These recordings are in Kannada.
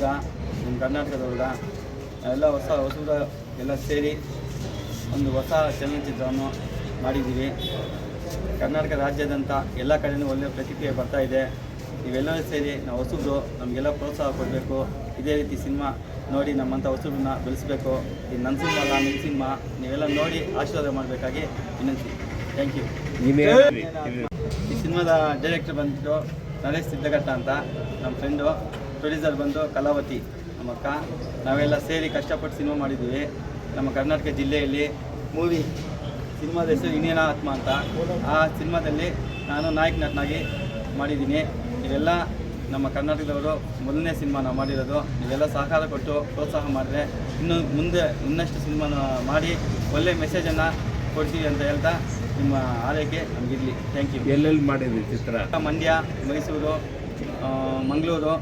ನಿಮ್ಮ ಹುಡುಗ ಎಲ್ಲ ಹೊಸ ಹೊಸಬ್ರ ಎಲ್ಲ ಸೇರಿ ಒಂದು ಹೊಸ ಚಲನಚಿತ್ರವನ್ನು ಮಾಡಿದ್ದೀವಿ. ಕರ್ನಾಟಕ ರಾಜ್ಯದಂಥ ಎಲ್ಲ ಕಡೆಯೂ ಒಳ್ಳೆಯ ಪ್ರತಿಕ್ರಿಯೆ ಬರ್ತಾ ಇದೆ. ನೀವೆಲ್ಲರೂ ಸೇರಿ ನಾವು ಹೊಸಬ್ರು ನಮಗೆಲ್ಲ ಪ್ರೋತ್ಸಾಹ ಕೊಡಬೇಕು. ಇದೇ ರೀತಿ ಸಿನಿಮಾ ನೋಡಿ ನಮ್ಮಂಥ ಹೊಸಬ್ರನ್ನ ಬೆಳೆಸಬೇಕು. ಈ ನನ್ನ ಸಿನಿಮಾ ಅಲ್ಲ ನಿಮ್ಮ ಸಿನಿಮಾ ನೀವೆಲ್ಲ ನೋಡಿ ಆಶೀರ್ವಾದ ಮಾಡಬೇಕಾಗಿ ವಿನಂತಿ. ಥ್ಯಾಂಕ್ ಯು ಈ ಸಿನಿಮಾದ ಡೈರೆಕ್ಟರ್ ಬಂದ್ಬಿಟ್ಟು ನರೇಶ್ ಸಿದ್ಧಘಟ್ಟ ಅಂತ ನಮ್ಮ ಫ್ರೆಂಡು ಪ್ರೊಡ್ಯೂಸರ್ ಬಂದು ಕಲಾವತಿ ನಮ್ಮ ಅಕ್ಕ ನಾವೆಲ್ಲ ಸೇರಿ ಕಷ್ಟಪಟ್ಟು ಸಿನಿಮಾ ಮಾಡಿದ್ದೀವಿ ನಮ್ಮ ಕರ್ನಾಟಕ ಜಿಲ್ಲೆಯಲ್ಲಿ ಮೂವಿ ಸಿನಿಮಾದ ಹೆಸರು ಇನ್ನೇನ ಆತ್ಮ ಅಂತ. ಆ ಸಿನಿಮಾದಲ್ಲಿ ನಾನು ನಾಯಕ ನಟನಾಗಿ ಮಾಡಿದ್ದೀನಿ. ಇವೆಲ್ಲ ನಮ್ಮ ಕರ್ನಾಟಕದವರು ಮೊದಲನೇ ಸಿನಿಮಾ ನಾವು ಮಾಡಿರೋದು. ಇವೆಲ್ಲ ಸಹಕಾರ ಕೊಟ್ಟು ಪ್ರೋತ್ಸಾಹ ಮಾಡಿದ್ರೆ ಇನ್ನು ಮುಂದೆ ಇನ್ನಷ್ಟು ಸಿನಿಮಾನ ಮಾಡಿ ಒಳ್ಳೆ ಮೆಸೇಜನ್ನು ಕೊಡ್ತೀವಿ ಅಂತ ಹೇಳ್ತಾ ನಿಮ್ಮ ಆರೈಕೆ ನಮಗಿರಲಿ. ಥ್ಯಾಂಕ್ ಯು ಎಲ್ಲೆಲ್ಲಿ ಮಾಡಿದ್ವಿ ಚಿತ್ರ? ಮಂಡ್ಯ ಮೈಸೂರು ಮಂಗಳೂರು.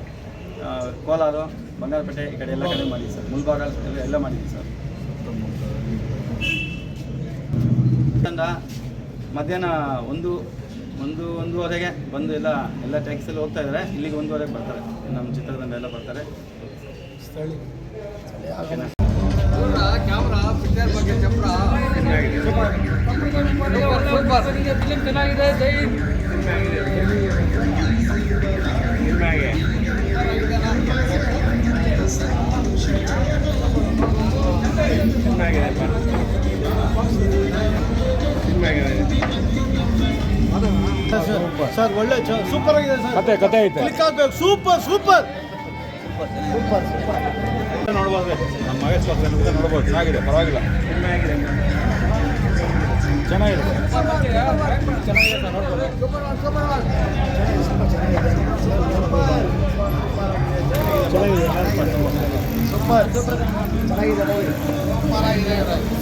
ಕೋಲಾರ, ಬಂಗಾರಪೇಟೆ ಈ ಕಡೆ ಎಲ್ಲ ಕಡೆ ಮಾಡಿದ್ವಿ ಸರ್. ಮುಲ್ಬಾಗ ಎಲ್ಲ ಮಾಡಿದ್ವಿ ಸರ್. ತಂಡ ಮಧ್ಯಾಹ್ನ ಒಂದು ಒಂದು, ಒಂದೂವರೆಗೆ ಬಂದು ಎಲ್ಲ ಎಲ್ಲ ಟ್ಯಾಕ್ಸಲ್ಲಿ ಹೋಗ್ತಾ ಇದ್ದಾರೆ ಇಲ್ಲಿಗೆ ಒಂದೂವರೆಗೆ ಬರ್ತಾರೆ. ನಮ್ಮ ಚಿತ್ರದಂಡ ಎಲ್ಲ ಬರ್ತಾರೆ. ಚೆನ್ನಾಗಿದೆ ಸರ್ ಒಳ್ಳೆ ಸೂಪರ್ ಆಗಿದೆ ಸರ್. ಕತೆ ಕತೆ ಐತೆ. ಕ್ಲಿಕ್ ಆಗ್ಬೇಕು. ಸೂಪರ್ ಸೂಪರ್ ನೋಡ್ಬೋದು. ನಮ್ಮ ಮಹೇಶ್ ಬಾಬು ನೋಡ್ಬೋದು. ಚೆನ್ನಾಗಿದೆ ಪರವಾಗಿಲ್ಲ. ಚೆನ್ನಾಗಿದೆ. ಸೂಪರ್ ಚೆನ್ನಾಗಿದೆ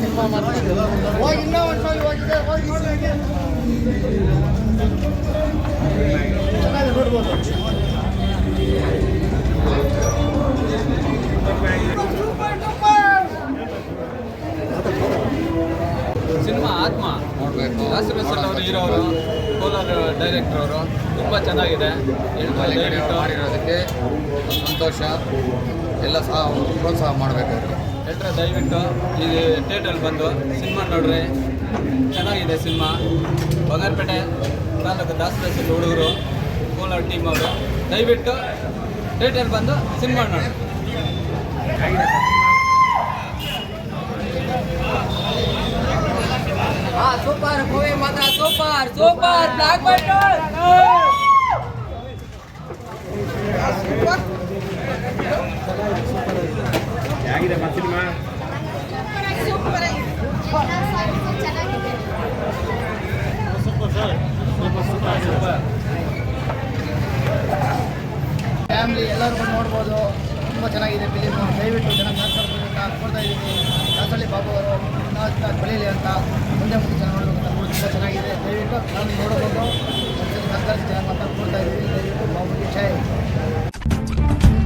ಸಿನಿಮಾ ಹೋಗಿ ಇನ್ನೂ ಒಂದು ಸಾರಿ ಹೋಗಿದೆ ಹೋಗಿ ನೋಡಿ ಚೆನ್ನಾಗಿದೆ ನೋಡ್ಬೋದು ಸಿನಿಮಾ ಆತ್ಮ. ನೋಡಬೇಕು ದಾಸರ ಅವರು ಹೀರೋ ಅವರು, ಕೋಲಾರ ಡೈರೆಕ್ಟರ್ ಅವರು ತುಂಬ ಚೆನ್ನಾಗಿದೆ. ಎಲ್ರೂ ದಯವಿಟ್ಟು ಮಾಡಿರೋದಕ್ಕೆ ಸಂತೋಷ. ಎಲ್ಲ ಸಹ ಪ್ರೋತ್ಸಾಹ ಮಾಡಬೇಕು ಎಲ್ರೂ ದಯವಿಟ್ಟು ಇದು ಥಿಯೇಟ್ರಲ್ಲಿ ಬಂದು ಸಿನಿಮಾ ನೋಡ್ರಿ. ಚೆನ್ನಾಗಿದೆ ಸಿನಿಮಾ. ಬಂಗಾರಪೇಟೆ ತಾಲೂಕು ದಾಸರ ಹುಡುಗರು ಕೋಲಾರ ಟೀಮ್ ಅವರು. ದಯವಿಟ್ಟು ಥಿಯೇಟರ್ ಬಂದು ಸಿನಿಮಾ ನೋಡ್ರಿ. ಸೂಪರ್ ಮೂವಿ ಮಾತ್ರ ಸೂಪರ್ ಸೂಪರ್ ಬ್ಲಾಕ್ ಮತ್ತೆ ಸಿನಿಮಾ. ಫ್ಯಾಮಿಲಿ ಎಲ್ಲರೂ ಬಂದು ನೋಡ್ಬೋದು. ತುಂಬ ಚೆನ್ನಾಗಿದೆ ಫಿಲಿಮ್ ದಯವಿಟ್ಟು ಜನ ಅಂತ ಕೊಡ್ತಾ ಇದ್ದೀನಿ. ದಾಸಳ್ಳಿ ಬಾಬು ಅವರು ಇನ್ನೂ ಬೆಳೀಲಿ ಅಂತ ಮುಂದೆ ಮುಂದೆ ಜನ ನೋಡಬೇಕು ತುಂಬ ಚೆನ್ನಾಗಿದೆ ದಯವಿಟ್ಟು ನಾನು ನೋಡಬಹುದು ಜನ ಮಾತಾಡ್ಕೊಡ್ತಾ ಇದ್ದೀವಿ. ದಯವಿಟ್ಟು